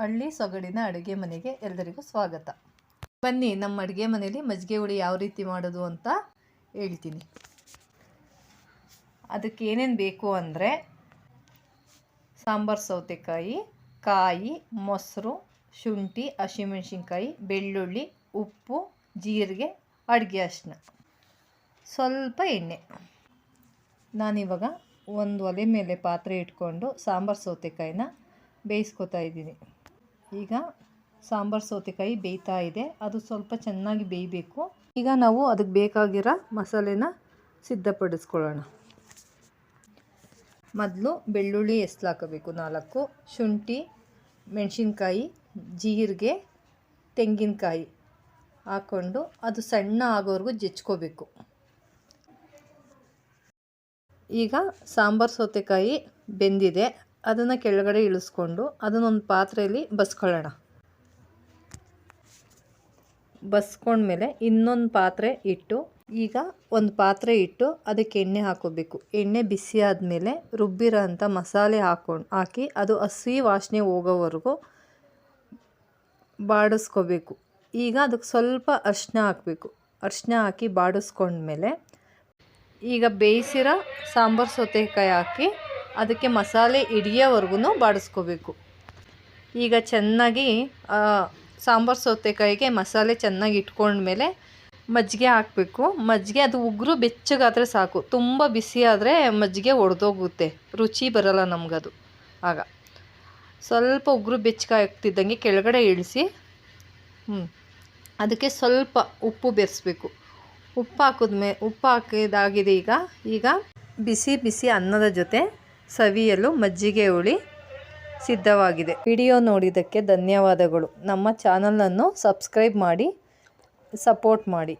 ಹಳ್ಳಿ ಸೊಗಡಿನ ಅಡುಗೆ ಮನೆಗೆ ಎಲ್ಲರಿಗೂ ಸ್ವಾಗತ. ಬನ್ನಿ, ನಮ್ಮ ಅಡುಗೆ ಮನೆಯಲ್ಲಿ ಮಜ್ಜಿಗೆ ಹುಳಿ ಯಾವ ರೀತಿ ಮಾಡೋದು ಅಂತ ಹೇಳ್ತೀನಿ. ಅದಕ್ಕೆ ಏನೇನು ಬೇಕು ಅಂದರೆ ಸಾಂಬಾರು ಸೌತೆಕಾಯಿ, ಕಾಯಿ, ಮೊಸರು, ಶುಂಠಿ, ಹಸಿಮೆಣ್ಸಿನ್ಕಾಯಿ, ಬೆಳ್ಳುಳ್ಳಿ, ಉಪ್ಪು, ಜೀರಿಗೆ, ಅಡುಗೆ ಅರಿಶಿನ ಸ್ವಲ್ಪ ಎಣ್ಣೆ. ನಾನಿವಾಗ ಒಂದು ಒಲೆ ಮೇಲೆ ಪಾತ್ರೆ ಇಟ್ಕೊಂಡು ಸಾಂಬಾರು ಸೌತೆಕಾಯಿನ ಬೇಯಿಸ್ಕೊತಾ ಇದ್ದೀನಿ. ಈಗ ಸಾಂಬಾರು ಸೌತೆಕಾಯಿ ಬೇಯ್ತಾ ಇದೆ. ಅದು ಸ್ವಲ್ಪ ಚೆನ್ನಾಗಿ ಬೇಯಬೇಕು. ಈಗ ನಾವು ಅದಕ್ಕೆ ಬೇಕಾಗಿರೋ ಮಸಾಲೆನ ಸಿದ್ಧಪಡಿಸ್ಕೊಳ್ಳೋಣ. ಮೊದಲು ಬೆಳ್ಳುಳ್ಳಿ ಎಸ್ಲು ಹಾಕಬೇಕು ನಾಲ್ಕು. ಶುಂಠಿ, ಮೆಣಸಿನ್ಕಾಯಿ, ಜೀರಿಗೆ, ತೆಂಗಿನಕಾಯಿ ಹಾಕ್ಕೊಂಡು ಅದು ಸಣ್ಣ ಆಗೋವರೆಗೂ ಜಚ್ಕೋಬೇಕು ಈಗ ಸಾಂಬಾರು ಸೌತೆಕಾಯಿ ಬೆಂದಿದೆ. ಅದನ್ನು ಕೆಳಗಡೆ ಇಳಿಸ್ಕೊಂಡು ಅದನ್ನೊಂದು ಪಾತ್ರೆಯಲ್ಲಿ ಬಸ್ಕೊಳ್ಳೋಣ. ಬಸ್ಕೊಂಡ್ಮೇಲೆ ಇನ್ನೊಂದು ಪಾತ್ರೆ ಇಟ್ಟು, ಈಗ ಒಂದು ಪಾತ್ರೆ ಇಟ್ಟು ಅದಕ್ಕೆ ಎಣ್ಣೆ ಹಾಕೋಬೇಕು. ಎಣ್ಣೆ ಬಿಸಿ ಆದಮೇಲೆ ರುಬ್ಬಿರೋ ಅಂಥ ಮಸಾಲೆ ಹಾಕೊಂಡು, ಹಾಕಿ ಅದು ಹಸಿ ವಾಸನೆ ಹೋಗೋವರೆಗೂ ಬಾಡಿಸ್ಕೋಬೇಕು. ಈಗ ಅದಕ್ಕೆ ಸ್ವಲ್ಪ ಅರಿಶಿನ ಹಾಕಬೇಕು. ಅರಿಶಿನ ಹಾಕಿ ಬಾಡಿಸ್ಕೊಂಡ್ಮೇಲೆ ಈಗ ಬೇಯಿಸಿರೋ ಸಾಂಬಾರು ಸೌತೆಕಾಯಿ ಹಾಕಿ ಅದಕ್ಕೆ ಮಸಾಲೆ ಹಿಡಿಯೋವರೆಗೂ ಬಾಡಿಸ್ಕೋಬೇಕು. ಈಗ ಚೆನ್ನಾಗಿ ಸಾಂಬಾರು ಸೌತೆಕಾಯಿಗೆ ಮಸಾಲೆ ಚೆನ್ನಾಗಿ ಇಟ್ಕೊಂಡ್ಮೇಲೆ ಮಜ್ಜಿಗೆ ಹಾಕಬೇಕು. ಮಜ್ಜಿಗೆ ಅದು ಉಗುರು ಬೆಚ್ಚಗಾದರೆ ಸಾಕು. ತುಂಬ ಬಿಸಿ ಆದರೆ ಮಜ್ಜಿಗೆ ಒಡೆದೋಗುತ್ತೆ. ರುಚಿ ಬರಲ್ಲ ನಮಗದು. ಆಗ ಸ್ವಲ್ಪ ಉಗುರು ಬೆಚ್ಚಗಾಗ್ತಿದ್ದಂಗೆ ಕೆಳಗಡೆ ಇಳಿಸಿ ಅದಕ್ಕೆ ಸ್ವಲ್ಪ ಉಪ್ಪು ಬೆರೆಸ್ಬೇಕು. ಉಪ್ಪು ಹಾಕಿದ್ಮೇ, ಉಪ್ಪು ಹಾಕಿದಾಗಿದೆ ಈಗ ಈಗ ಬಿಸಿ ಬಿಸಿ ಅನ್ನದ ಜೊತೆ ಸವಿಯಲು ಮಜ್ಜಿಗೆ ಹುಳಿ ಸಿದ್ಧವಾಗಿದೆ. ವಿಡಿಯೋ ನೋಡಿದ್ದಕ್ಕೆ ಧನ್ಯವಾದಗಳು. ನಮ್ಮ ಚಾನಲನ್ನು ಸಬ್ಸ್ಕ್ರೈಬ್ ಮಾಡಿ ಸಪೋರ್ಟ್ ಮಾಡಿ.